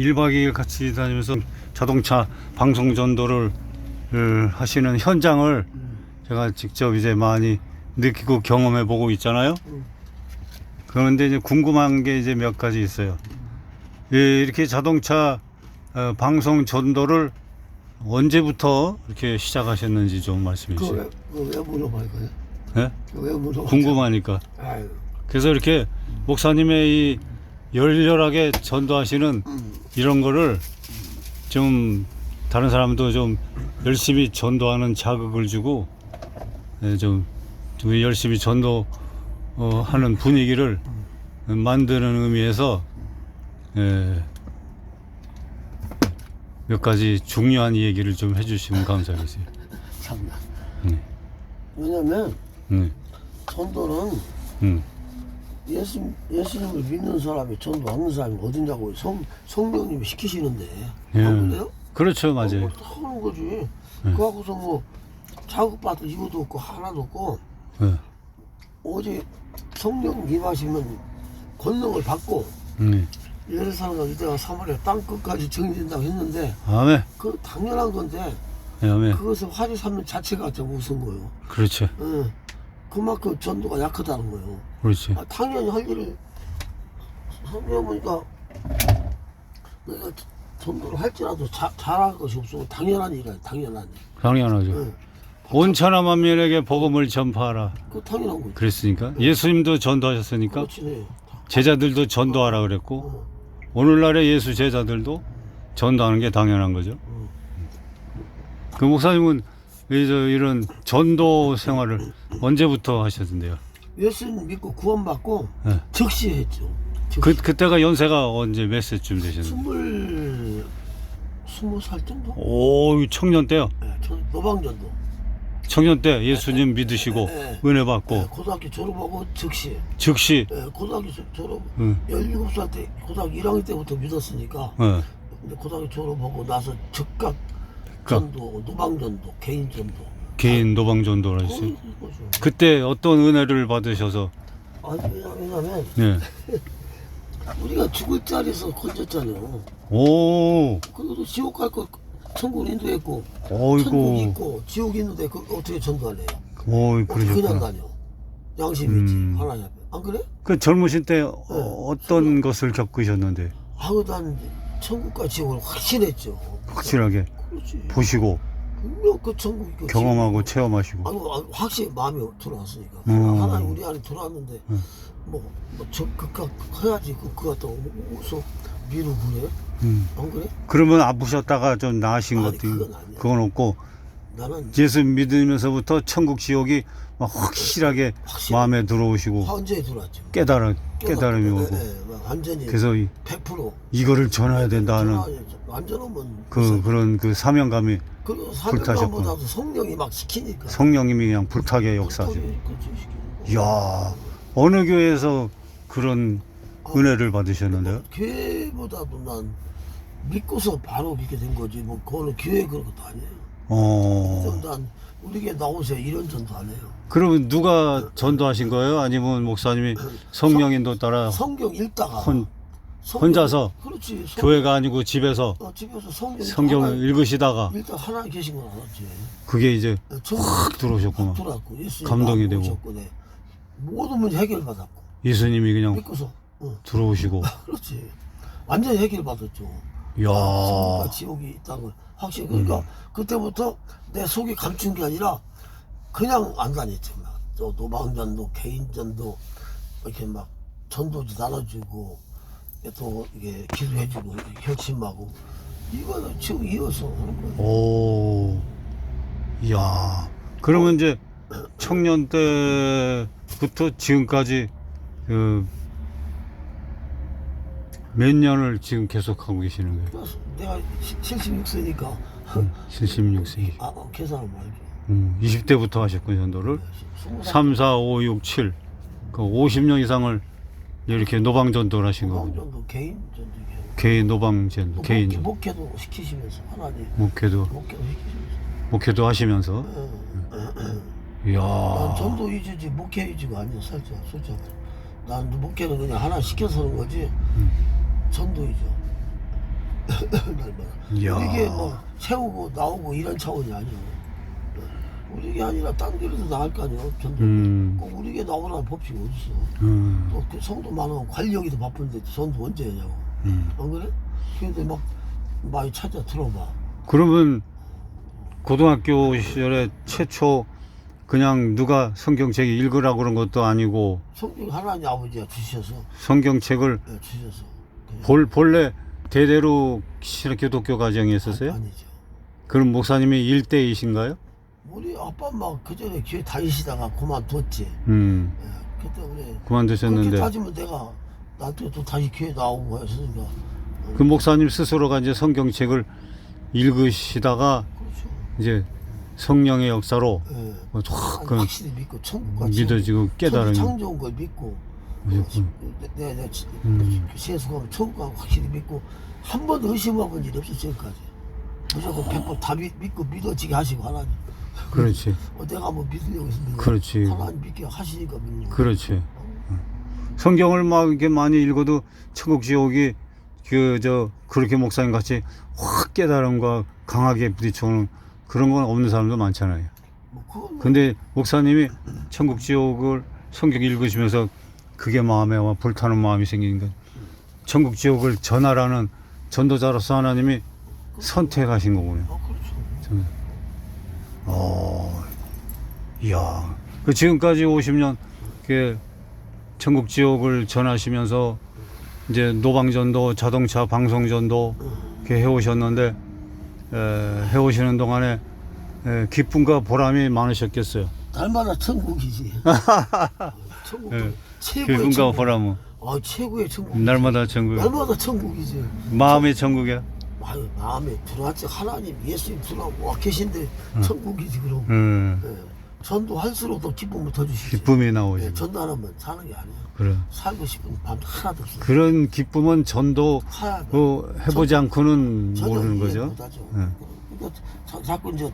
1박 2일 같이 다니면서 자동차 방송 전도를 을 하시는 현장을 제가 직접 이제 많이 느끼고 경험해 보고 있잖아요. 그런데 이제 궁금한 게 이제 몇 가지 있어요. 예, 이렇게 자동차 어, 방송 전도를 언제부터 이렇게 시작하셨는지 좀 말씀해 주세요. 왜, 그거 왜 물어봐요? 그거 왜 물어봐? 궁금하니까. 아유, 그래서 이렇게 목사님의 이 열렬하게 전도하시는 이런 거를 좀 다른 사람도 좀 열심히 전도하는 자극을 주고 예, 좀, 좀 열심히 전도 어, 하는 분위기를 만드는 의미에서 예, 몇 가지 중요한 얘기를 좀 해주시면 감사하겠어요. 참나. 네. 왜냐면 네, 전도는 음, 예수 예수님을 믿는 사람이 전도하는 사람이 어디냐고 성 성령님이 시키시는데 예. 안 그래요? 그렇죠, 맞아요. 어, 하는 거지. 그하고서 뭐 자극받을 이유도 없고 하나도 없고 예, 오직 성령 임하시면 권능을 받고 음, 예루살렘과 유대와 사마리아 땅 끝까지 정진다고 했는데 아멘, 그 당연한 건데 예, 아멘. 그것을 화제 삼는 자체가 좀 우스운 거예요. 그렇죠, 예. 그만큼 전도가 약하다는 거예요. 그렇지. 아, 당연히 할 일을 성경 보니까 내가 전도를 할지라도 자, 잘할 것이 없으면 당연한 일이야 당연한 일. 당연하죠. 응. 온 천하 만민에게 복음을 전파하라. 그 당연한 거지. 그랬으니까 예수님도 전도하셨으니까 그렇지. 네. 제자들도 전도하라 그랬고 어. 오늘날의 예수 제자들도 전도하는 게 당연한 거죠. 그 목사님은 이런 전도 생활을 언제부터 하셨는데요? 예수님 믿고 구원받고 네. 즉시 했죠. 즉시. 그 그때가 연세가 언제 몇 세쯤 되셨나요? 스물 스무 살 정도? 오 청년 때요. 네, 저 노방전도. 청년 때 예수님 믿으시고 네. 은혜 네, 받고 고등학교 졸업하고 즉시. 즉시 네, 고등학교 조- 졸업 응. 17살 때 고등학교 1학년 때부터 믿었으니까 어, 근데 고등학교 졸업하고 나서 즉각 그 전도, 노방전도, 개인전도. 개인 노방 전도를 하셨어요. 거의 그거죠. 그때 어떤 은혜를 받으셔서 왜냐- 왜냐면 네. 우리가 죽을 자리에서 건졌잖아요. 오, 그래도 지옥 갈 거 천국 인도했고 천국이 있고 지옥 있는데 그 어떻게 전도할래요? 어이 어떻게 그냥 그러셨구나. 다녀? 양심 있지 음. 하나님 앞에 안 그래? 그 젊으신 때 어, 떤 것을 겪으셨는데 아우 난 천국과 지옥을 확신했죠. 확실하게 그렇지. 보시고 분명 그 천국이 경험하고 체험하시고. 아니, 확실히 마음이 들어왔으니까 음. 하나님 우리 안에 들어왔는데 음. 뭐, 뭐 적극각 해야지 그, 그거 또 어서 미루 그래? 음. 안 그래? 그러면 아프셨다가 좀 나으신 아니, 것도 그건. 그건 없고 나는 예수 믿으면서부터 천국 지옥이 막 확실하게 확실히 마음에 들어오시고 완전히 들어왔죠. 깨달음 깨달음이 네, 오고 네, 완전히 그래서 이- 100% 이거를 전해야 된다는 완전 오면 그 그런 그 사명감이 불타셨구나. 사명감보다도 성령이 막 시키니까 성령님이 그냥 불타게 시키고. 이야 어느 교회에서 그런 은혜를 받으셨는데요? 교회보다도 난 믿고서 바로 믿게 된 거지 뭐 그거는 교회 그런 것도 아니에요. 어. 난 우리 교회 나오세요 이런 전도 안 해요. 그러면 누가 전도하신 거예요? 아니면 목사님이 성령인도 따라 성경 읽다가 혼, 성경- 혼자서? 그렇지 성, 교회가 아니고 집에서 어, 집에서 성경 성경을 읽으시다가 일단 하나 계신 건 알았지. 그게 이제 처음 확 들어오셨구나. 감동이 되고. 오셨고, 네. 모든 문제 해결받았고 예수님이 그냥 믿고서 어, 들어오시고. 그렇지 완전히 해결받았죠. 천국과 지옥이 있다는 걸 확실히 그러니까 음. 그때부터 내 속이 감춘 게 아니라 그냥 안 다녔지 막. 또 노방전도 개인전도 이렇게 막 전도지 나눠주고 또 이게 기도해주고 혈심하고 이거는 지금 이어서 하는 거예요. 오. 이야. 그러면 이제 청년 때부터 지금까지 그 몇 년을 지금 계속하고 계시는 거예요? 그래서 내가 76세니까 76세. 아, 어, 계산을 말죠. 음, 20대부터 하셨군요, 전도를. 20살 3, 4, 5, 6, 7. 그 50년 이상을 이렇게 노방 전도를 하신 거군요. 노방전도 개인 전도기요. 개인 노방 전도, 개인 목회, 전도. 목회도 시키시면서 하나님 목회도 목회도 시키시면서 목회도 하시면서. 이야. 난 전도 위주지 목회 위주가 아니야 살짝 솔직히 난 목회는 그냥 하나 시켜서 하는 거지 음. 전도. 이야. 이게 뭐 세우고 나오고 이런 차원이 아니야. 우리 게 아니라 딴 길에도 나갈 거 아니야. 전도. 음. 꼭 우리 게 나오라는 법칙이 어딨어. 음, 또그 성도 많으면 관리하기도 바쁜데 전도 언제 하냐고. 음. 안 그래? 근데 막 많이 찾아 들어봐. 그러면 고등학교 시절에 최초 그냥 누가 성경책 읽으라고 그런 것도 아니고 성경 하나님 아버지가 주셔서 성경책을 예, 주셔서. 볼, 본래 대대로 신학 기독교 가정에 있었어요? 아니죠. 그럼 목사님이 일대이신가요? 우리 아빠 막 그전에 교회 다니시다가 그만뒀지. 음, 예, 그때 우리 그렇게 그만두셨는데 따지면 내가 나한테 또 다시 교회 나오고 했으니까 그 목사님 스스로가 이제 성경책을 읽으시다가 그렇죠. 이제 성령의 역사로 예. 뭐 확 그 확실히 믿고 천국과 믿어지고 깨달음이 창조한 걸 믿고 무조건. 내가 내가 음. 세수하면 천국과 확실히 믿고 한 번도 의심해 본 일이 없어 지금까지 무조건 백번 다 믿, 믿고 믿어지게 하시고 하나님 그렇지 어, 내가 뭐 믿으려고 했는데 그렇지. 하나님 믿게 하시니까 믿는 거야 그렇지 성경을 막 이렇게 많이 읽어도 천국 지옥이 그 저 그렇게 목사님 같이 확 깨달음과 강하게 부딪혀오는 그런 건 없는 사람도 많잖아요. 뭐뭐 근데 목사님이 천국 지옥을 성경 읽으시면서 그게 마음에 와 불타는 마음이 생기니까 천국 지옥을 전하라는 전도자로서 하나님이 선택하신 거군요. 아, 그렇죠. 어, 이야. 그 지금까지 50년 그 천국 지옥을 전하시면서 이제 노방전도, 자동차 방송전도 이렇게 해오셨는데 에, 해오시는 동안에 에, 기쁨과 보람이 많으셨겠어요. 날마다 천국이지 천국 예. 최고의 기쁨과 천국 보람은 아 최고의 천국 날마다 천국, 날마다 천국이지 마음의 천국이야. 아유, 마음에 들어왔지 하나님 예수님 들어오고 와 계신데 천국이지 그럼 음, 예. 전도할수록 더 기쁨을 더 주시지 기쁨이 나오지. 예, 전도하면 사는 게 아니야 그래. 살고 싶은 밤 하나도 없어 그런 기쁨은 전도 하나도 뭐 해보지 않고는 전혀 모르는 이해 거죠. 못하죠 예. 그러니까 자, 자꾸 이제,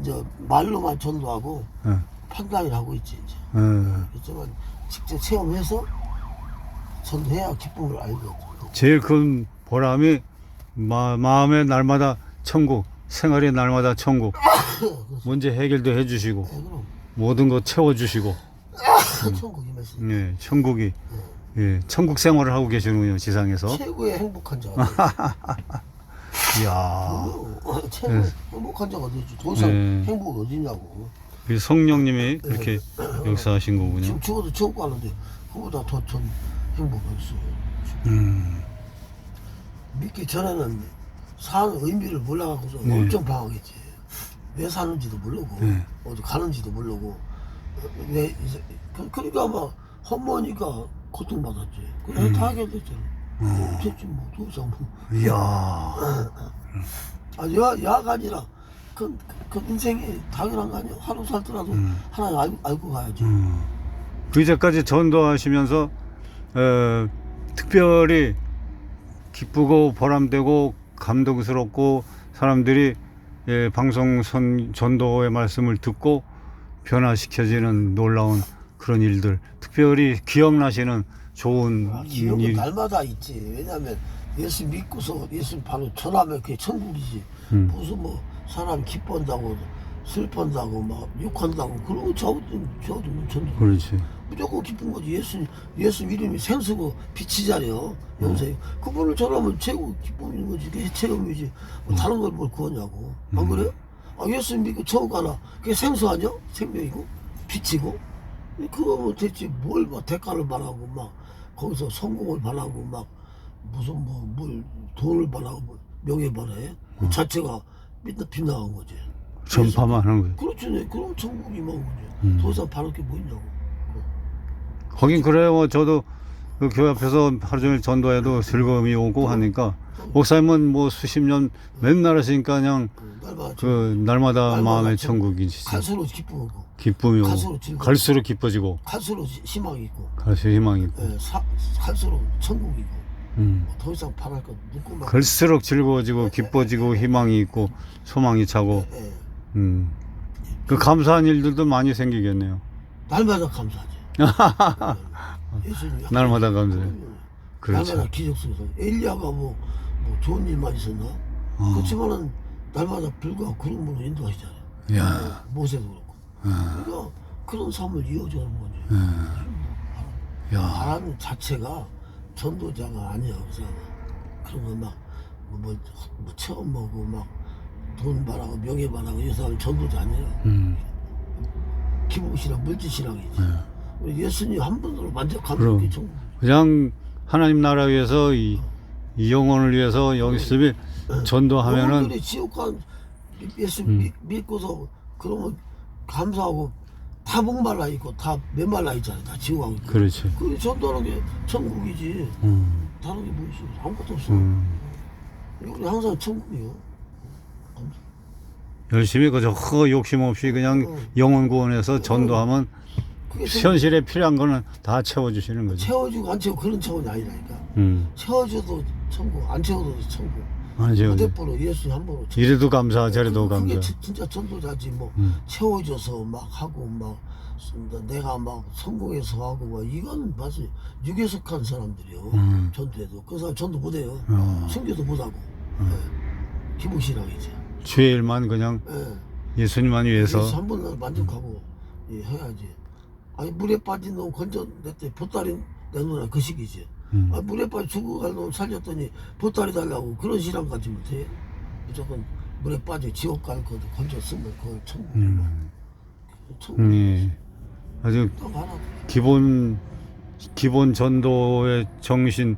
이제 말로만 전도하고 예. 판단을 하고 있지 이제 예. 그렇지만 직접 체험해서 전도해야 기쁨을 알거든 제일 큰 보람이 마, 마음의 날마다 천국, 생활의 날마다 천국. 문제 해결도 해주시고 예, 그럼. 모든 것 채워주시고, 천국이 말씀 예, 천국이. 예, 천국 생활을 하고 계시는군요 지상에서. 최고의 행복한 자가 이야, 최고의 행복한 자가 되지 더 이상 네. 행복이 어디냐고 그 성령님이 그렇게 역사하신 거군요. 지금 죽어도 천국 가는데 그보다 더 전 행복이 있어요 음, 믿기 전에는 사는 의미를 몰라갖고서 네. 엄청 방황했지. 왜 사는지도 모르고, 네. 어디 가는지도 모르고, 왜, 이제, 그, 그러니까 막, 험머니까 고통받았지. 그래, 음. 다 해결됐잖아. 뭐, 됐지, 뭐, 더 이상 뭐. 이야, 아, 야, 야가 아니라, 그, 그 인생이 당연한 거 아니야. 하루 살더라도 음. 하나 알고, 알고 가야지. 음. 그 이제까지 전도하시면서 어, 특별히 기쁘고 보람되고 감동스럽고 사람들이 예, 방송 선, 전도의 말씀을 듣고 변화시켜지는 놀라운 그런 일들 특별히 기억나시는 좋은 아, 기억은 일 날마다 있지. 왜냐면 예수 믿고서 예수 바로 전하면 그게 천국이지. 음. 무슨 뭐 사람 기뻐한다고 슬퍼한다고 막 욕한다고 그런 거 저도 저도 뭐 전도 그렇지 무조건 기쁜 거지. 예수 예수 이름이 생수고 빛이잖아요. 음. 영생 그분을 전하면 최고 기쁨인 거지. 그게 체험이지. 음. 뭐 다른 걸 뭘 구하냐고. 안 그래? 아 예수 믿고 천국 가나 그게 생수 아니야? 생명이고 빛이고 그거 뭐 대체 뭘 막 대가를 바라고 막 거기서 성공을 바라고 막 무슨 뭐 뭘 돈을 바라고 뭐 명예 바라해 그 자체가 빛나 빛나간 거지. 전파만 하는 거예요 그렇지, 네. 그럼 천국이 뭐 거지. 음. 더 이상 바랄 게뭐 있냐고. 거긴 그래요 뭐 저도 그 교회 앞에서 하루 종일 전도해도 즐거움이 오고 하니까 목사님은 뭐 수십 년 맨날 하시니까 그냥 그 날마다 그 마음의 천- 천국이지 갈수록 기쁨이고, 기쁨이 오고 갈수록 기뻐지고 갈수록 시- 희망이 있고, 갈수록 희망이 있고 예, 사, 갈수록 천국이고, 음. 뭐더 이상 바랄 거 누구만. 갈수록 즐거워지고 기뻐지고 희망이 있고 소망이 차고 예, 음. 그 감사한 일들도 많이 생기겠네요 날마다 감사하지. 예, 예수님이 날마다 감사해. 그렇죠 날마다 기적 속에서 엘리야가 뭐 뭐 좋은 일만 있었나? 어. 그렇지만은 날마다 불과 구름으로 인도하시잖아요. 야, 모세도 그렇고. 그러니까 그런 삶을 이어주는 거지. 야, 바람 자체가 전도자가 아니야. 그래서 그런 거막 뭐, 뭐 체험 먹고 막 돈 바라고 명예 바라고 이 사람 전도자 아니야. 음, 기복신앙 물질신앙이지. 우리 예수님 한 분으로 그럼. 그게 전부. 그냥 하나님 나라 위해서 이, 이 영혼을 위해서 여기서 전도하면은 영혼들이 지옥 간 예수 음. 믿- 믿고서 그러면 감사하고 다 목말라 있고 다 메말라 있잖아. 다 있고. 그렇지. 그게 전도하는 게 천국이지. 음, 다른 게 뭐 있어? 아무것도 없어. 음. 우리 항상 천국이요. 열심히 그저 허 욕심 없이 그냥 어. 영혼 구원해서 전도하면 그게 천- 현실에 필요한 거는 다 채워주시는 거죠. 채워주고 안 채워 그런 차원이 아니라니까. 음, 채워줘도 천국, 안 채워도 천국. 아니죠. 무대뽀로 예수. 채워- 이래도 감사, 저래도 그게 감사. 지- 진짜 전도자지 뭐 음. 채워줘서 막 하고 막 내가 막 성공해서 하고 막 이건 맞지 육에 속한 사람들이요 음. 전도해도 그 사람 전도 못해요 어. 성교도 못하고 음. 예. 기복신앙이지 주의 일만 그냥 예. 예수님만 위해서 예수 한 번은 만족하고 예, 해야지 아니 물에 빠진 놈 건져냈더니 보따리 내놓으라 그 시기지 음. 아, 물에 빠져 놈 살렸더니 보따리 달라고 그런 신앙 가지 못해 무조건 물에 빠져 지옥 갈 것도 건져 쓰면 그걸 천국 음. 천국 음, 예. 아주 기본 기본 전도의 정신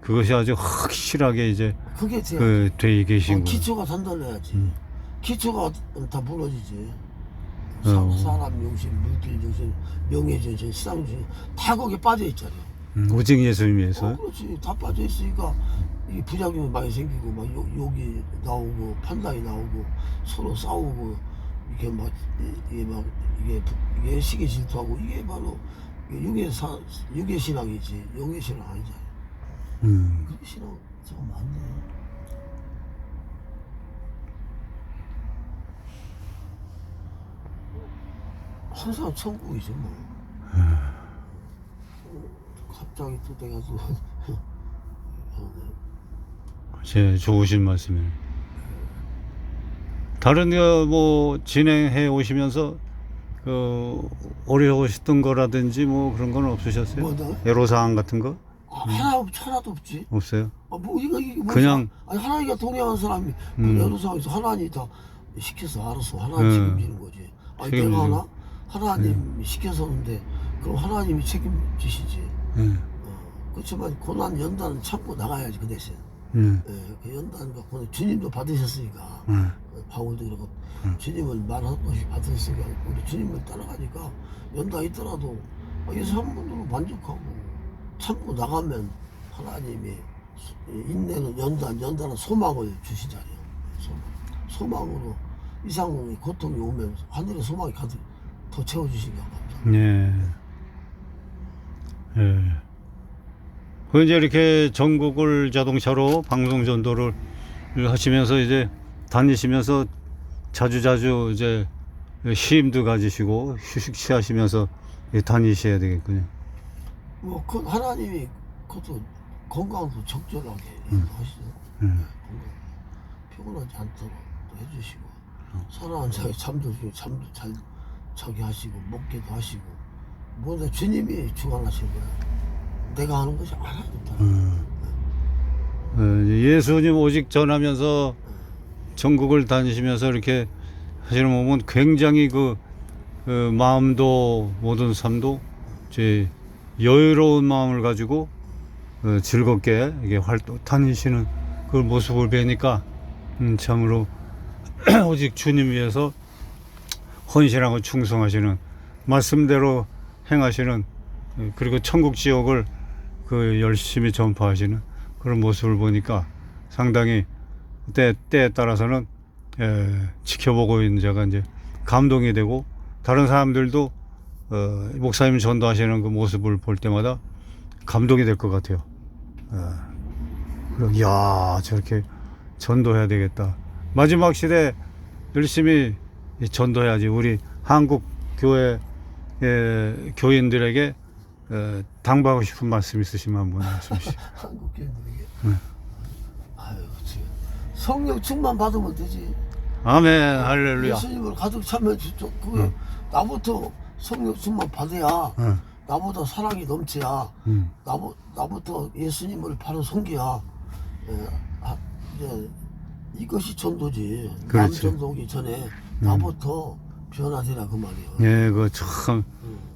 그것이 아주 확실하게 이제 그게 제 그 돼 계신 어. 기초가 단단해야지 음. 기초가 다 무너지지 어. 사, 람 용신 물질 용신 명예 정신 시상 정신 다 거기에 빠져 있잖아요 음, 오직 예수님 어. 그렇지 다 빠져 있으니까 이 부작용이 많이 생기고 막 욕, 욕이 나오고 판단이 나오고 서로 싸우고 이게 막 이- 이게 막 이게 부- 이게 시기 질투하고 이게 바로 이게 육의 사 육의 신앙이지 영의 신앙 아니잖아요 음. 그 신앙 참 많네. 항상 천국이지 뭐. 갑자기 또 내가 또 제 좋으신 말씀이에요. 다른 거뭐 진행해 오시면서 그 어려우셨던 거라든지 뭐 그런 건 없으셨어요? 뭐다? 애로사항 같은 거 아, 하나 없- 하나도 없지. 없어요? 아, 뭐 이거 이게 뭐 그냥- 아니 하나님과 동행한 사람이 음. 그 여러 상황에서 하나님 다 시켜서 알아서 하나님 음. 책임지는 거지. 아니 책임지고. 내가 하나 하나님 시켜서는데 그럼 하나님이 책임지시지. 예. 어, 그렇지만 고난 연단은 참고 나가야지 그 대신. 예. 예, 그 연단과 고난 주님도 받으셨으니까 예. 어, 바울도 그렇고 음. 주님을 말한 것이 받으셨으니까 우리 주님을 따라가니까 연단 있더라도 아, 예수 한 분으로 만족하고 참고 나가면 하나님이 수- 인내는 연단 연단은 소망을 주시잖아요. 소망. 소망으로 이상의 고통이 오면 하늘의 소망이 가득 더 채워주시니까 감사합니다. 예. 예. 그 이제 이렇게 전국을 자동차로 방송 전도를 하시면서 이제 다니시면서 자주 자주 이제 쉼도 가지시고 휴식 취하시면서 다니셔야 되겠군요. 뭐, 그 하나님이 그것도 건강도 적절하게 인도하시죠. 음. 건강 피곤하지 않도록 또 해주시고 사랑하는 자기 잠도 잠도 잘 자게 하시고 먹게도 하시고 뭐다 주님이 주관하시는 거야. 내가 하는 것이 하나도 없다. 음. 어, 예수님 오직 전하면서 전국을 다니시면서 이렇게 하시는 거 보면 굉장히 그, 그 마음도 모든 삶도 제 여유로운 마음을 가지고 어, 즐겁게 이게 활동 다니시는 그 모습을 뵈니까 음, 참으로 오직 주님 위해서 헌신하고 충성하시는 말씀대로 행하시는 어, 그리고 천국 지옥을 그 열심히 전파하시는 그런 모습을 보니까 상당히 때, 때에 따라서는 에, 지켜보고 있는 자가 이제 감동이 되고 다른 사람들도 어, 목사님 전도하시는 그 모습을 볼 때마다 감동이 될 것 같아요. 어, 그리고 이야 저렇게 전도해야 되겠다. 마지막 시대 열심히 이 전도해야지 우리 한국 교회 에, 교인들에게 에, 당부하고 싶은 말씀 있으시면 한번 말씀 주시죠. 한국 교인들에게 네. 아 아유. 성령 충만 받으면 되지. 아멘 할렐루야 예수님을 가득 차면 진짜 그게 응. 나부터 성령 충만 받아야 응. 나보다 사랑이 넘쳐야 음. 나부, 나부터 예수님을 바로 섬겨야 예, 아, 이제 이것이 전도지 그렇죠. 남 전도 오기 전에 나부터 변화되라 그 말이에요 예, 그참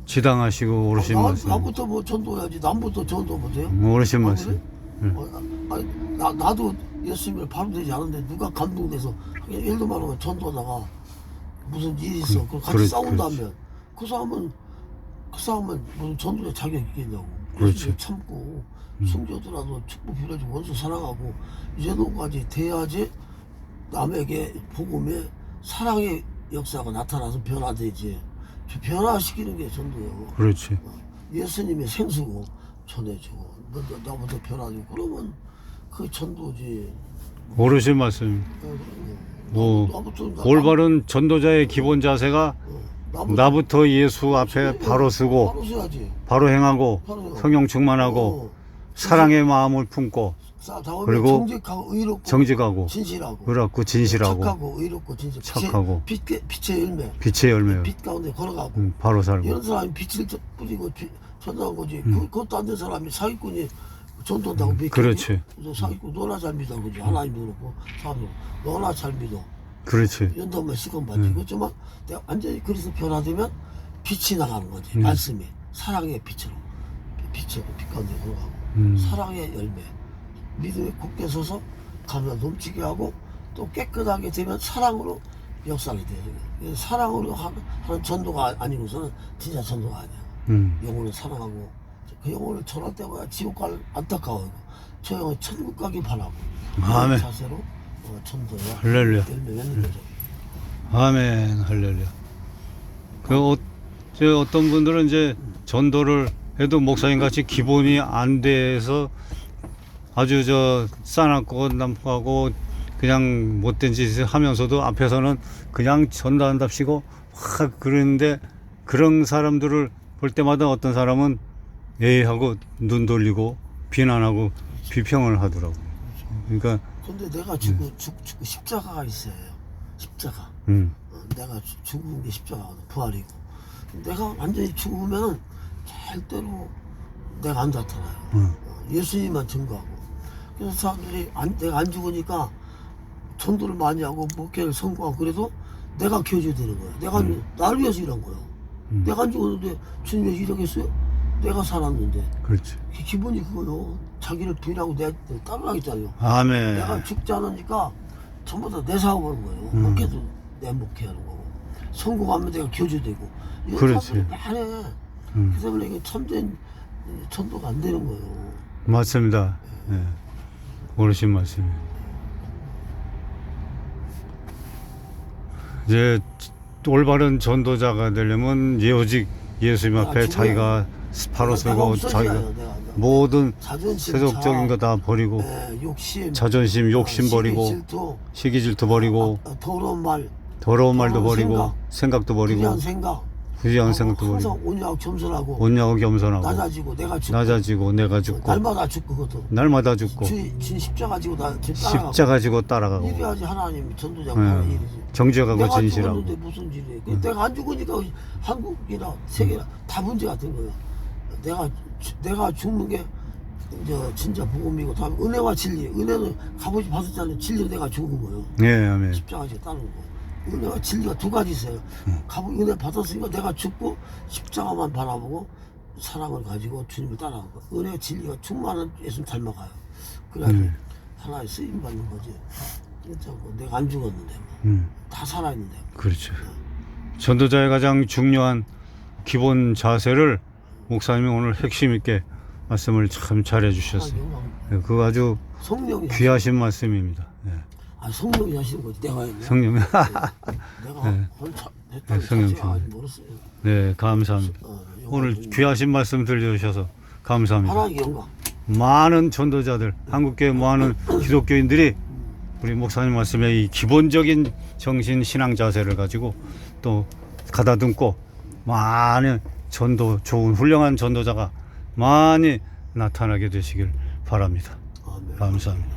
지당하시고 오르신 나, 말씀. 나부터 뭐 전도해야지 남부터 전도 못해요? 오르신 아, 말씀. 그래? 어, 아니, 나, 나도 예수님을 바로 되지 않은데 누가 감동돼서 예를 말하면 전도하다가 무슨 일이 있어 그, 같이 그렇지, 싸운다면 그 사람은 그 사람은 무슨 전도의 자격이 있겠냐고 그렇지. 참고 숨겨더라도 축복 빌어주고 원수 사랑하고 이 정도까지 돼야지 남에게 복음에 사랑의 역사가 나타나서 변화되지. 변화시키는 게 전도예요. 그렇지. 예수님의 생수고 전해주고 너, 너, 나부터 변화주고. 그러면 그 전도지. 오르신 말씀. 어, 뭐, 나부터 올바른 전도자의 기본 자세가 어, 나부터 나부터 예수 앞에 바로 서고 바로 바로 행하고 바로 성령 충만하고 어, 사랑의 마음을 품고 싸- 그리고 정직하고 의롭고 정직하고 진실하고 그렇고 진실하고 착하고 의롭고 진실 착하고 빛의, 빛, 빛의 열매 빛의 열매요. 빛 가운데 걸어가고 음, 바로 살고. 이런 사람이 빛을 저- 뿌리고 비- 전도한 거지 음. 그, 그것도 안 된 사람이 사기꾼이 전도한다고 믿고 그렇지. 사기꾼 너나 잘 믿어 그지 하나님도 그렇고 사람도 너나 잘 믿어 그렇지. 연도만 시간 받지 음. 그렇지만 내가 완전히 그래서 변화되면 빛이 나가는 거지 음. 말씀이 사랑의 빛으로 빛으로 빛 가운데 걸어가고 음. 사랑의 열매 믿음에 굳게 서서 가면 넘치게 하고 또 깨끗하게 되면 사랑으로 역사하게 돼요 사랑으로 하는, 하는 전도가 아니고서는 진짜 전도가 아니야 음. 영혼을 사랑하고 그 영혼을 전할 때마다 지옥 갈 안타까워하고 저 영혼 천국 가기 바라고 아멘. 자세로 어, 전도야 할렐루야. 아멘 할렐루야. 그 어, 저 어떤 분들은 이제 전도를 해도 목사님 같이 기본이 안 돼서 아주 저 싸납고 남하고 그냥 못된 짓을 하면서도 앞에서는 그냥 전도한답시고 확 그러는데 그런 사람들을 볼 때마다 어떤 사람은 예하고 눈 돌리고 비난하고 비평을 하더라고. 그러니까 근데 내가 죽고 죽, 죽고 십자가가 있어요. 십자가. 음, 어, 내가 죽- 죽은 게 십자가거든 부활이고. 내가 완전히 죽으면 절대로 내가 안 나타나요. 음. 어, 예수님만 증거하고 그래서 사람들이 안, 내가 안 죽으니까 전도를 많이 하고 목회를 성공하고 그래도 내가 키워줘야 되는 거야 내가 나를 위해서 일한 거야 음. 내가 안 죽었는데 주님 왜 일하겠어요? 내가 살았는데 그렇지. 기- 기본이 그거요 자기를 부인하고 내가 따르라겠잖아요 아멘. 내가 죽지 않으니까 전부 다 내 사업하는 거예요. 음. 목회도 내 목회하는 거고 성공하면 내가 교주 되고 이런 그렇지. 사람들이 많아. 음. 그래서 그래 이게 참된 전도가 안 되는 거예요. 맞습니다. 예. 어르신 말씀이. 이제 올바른 전도자가 되려면 예, 오직 예수님 앞에 아, 자기가 바로 서고 없어져야 자기가 내가. 모든 세속적인 거 다 버리고 네, 욕심, 자존심, 욕심 어, 버리고 시기, 질투, 시기 질투 버리고 어, 더러운 말, 더러운 말도 더러운 버리고 생각 도 버리고 불의한 생각, 부지한 어, 생각도 항상 버리고 온유하고 겸손하고 온유하고 겸손하고 낮아지고 내가 죽고 낮아지고 내가 죽고 날마다 죽고 그것도 날마다 죽고 주, 주 십자가 지고 나 따라가고 십자가 지고 따라가고 이래야지 하나님 전도자가 예. 일이지. 정직하고 내가 진실하고 죽었는데 무슨 일이에요? 그 내가 안 죽으니까 한국이나 세계나 다 문제가 된 거예요. 내가 주- 내가 죽는 게저 진짜 복음이고 다음 은혜와 진리. 은혜는 값없이 받았잖아요. 진리 내가 죽은 거예요. 예 아멘 십자가 지고 따르는 거. 은혜와 진리가 두 가지 있어요. 값 은혜 받았으니까 내가 죽고 십자가만 바라보고 사랑을 가지고 주님을 따라가는 거. 은혜와 진리가 충만한 예수님 닮아가요. 그래야지 음. 하나의 쓰임 받는 거지. 뭐 내가 안 죽었는데 음. 다 살아있는데. 그렇죠. 전도자의 가장 중요한 기본 자세를 목사님이 오늘 핵심 있게 말씀을 참 잘해 주셨어요. 영광. 예, 그거 아주 성령이 귀하신 말씀입니다. 예. 아 성령이 하시는 거지 내가 했냐? 성령, 내가 네. 한차 네, 성령 자체가 아직. 멀었어요. 네, 감사합니다. 어, 영광, 오늘. 귀하신 말씀 들려주셔서 감사합니다. 하나님의 영광. 많은 전도자들, 한국교회 많은 기독교인들이 우리 목사님 말씀에 이 기본적인 정신 신앙 자세를 가지고 또 가다듬고 많은 전도 좋은 훌륭한 전도자가 많이 나타나게 되시길 바랍니다. 아멘. 감사합니다.